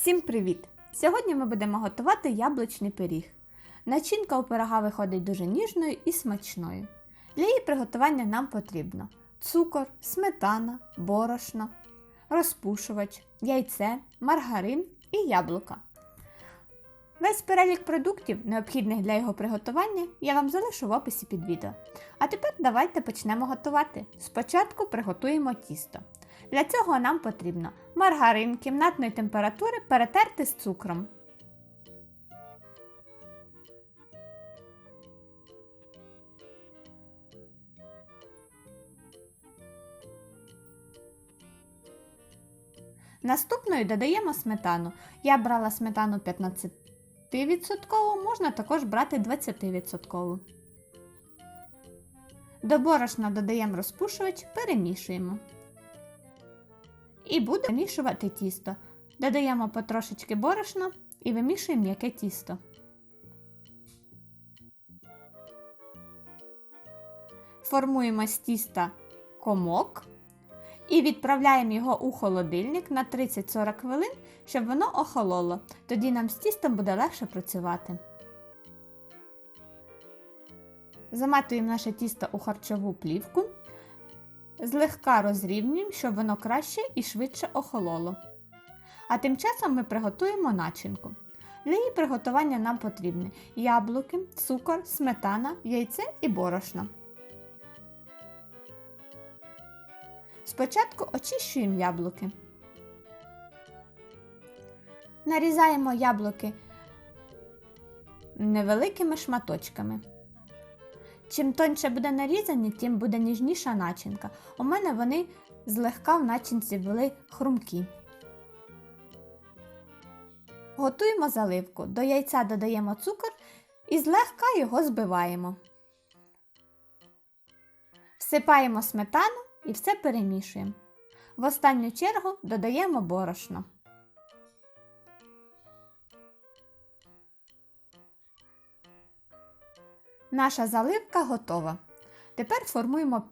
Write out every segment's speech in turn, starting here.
Всім привіт! Сьогодні ми будемо готувати яблучний пиріг. Начинка у пирога виходить дуже ніжною і смачною. Для її приготування нам потрібно цукор, сметана, борошно, розпушувач, яйце, маргарин і яблука. Весь перелік продуктів, необхідних для його приготування, я вам залишу в описі під відео. А тепер давайте почнемо готувати. Спочатку приготуємо тісто. Для цього нам потрібно маргарин кімнатної температури перетерти з цукром. Наступною додаємо сметану. Я брала сметану 15%, можна також брати 20%. До борошна додаємо розпушувач, перемішуємо. І будемо вимішувати тісто. Додаємо потрошечки борошна і вимішуємо м'яке тісто. Формуємо з тіста комок і відправляємо його у холодильник на 30-40 хвилин, щоб воно охололо. Тоді нам з тістом буде легше працювати. Заматуємо наше тісто у харчову плівку. Злегка розрівнюємо, щоб воно краще і швидше охололо. А тим часом ми приготуємо начинку. Для її приготування нам потрібні яблуки, цукор, сметана, яйце і борошно. Спочатку очищуємо яблуки. Нарізаємо яблуки невеликими шматочками. Чим тоньше буде нарізані, тим буде ніжніша начинка. У мене вони злегка в начинці були хрумкі. Готуємо заливку. До яйця додаємо цукор і злегка його збиваємо. Всипаємо сметану і все перемішуємо. В останню чергу додаємо борошно. Наша заливка готова. Тепер формуємо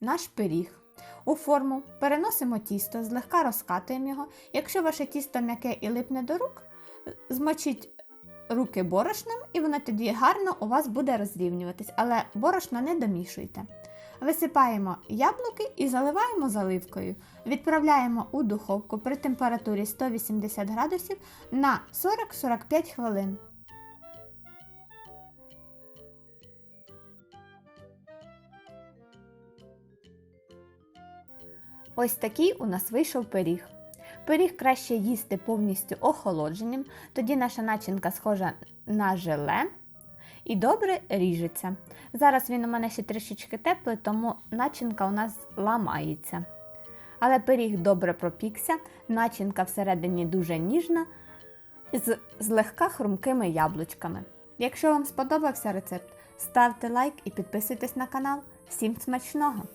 наш пиріг. У форму переносимо тісто, злегка розкатуємо його. Якщо ваше тісто м'яке і липне до рук, змочіть руки борошном, і воно тоді гарно у вас буде розрівнюватись, але борошно не домішуйте. Висипаємо яблуки і заливаємо заливкою. Відправляємо у духовку при температурі 180 градусів на 40-45 хвилин. Ось такий у нас вийшов пиріг. Пиріг краще їсти повністю охолодженим, тоді наша начинка схожа на желе і добре ріжеться. Зараз він у мене ще трішечки теплий, тому начинка у нас ламається. Але пиріг добре пропікся, начинка всередині дуже ніжна, з злегка хрумкими яблучками. Якщо вам сподобався рецепт, ставте лайк і підписуйтесь на канал. Всім смачного!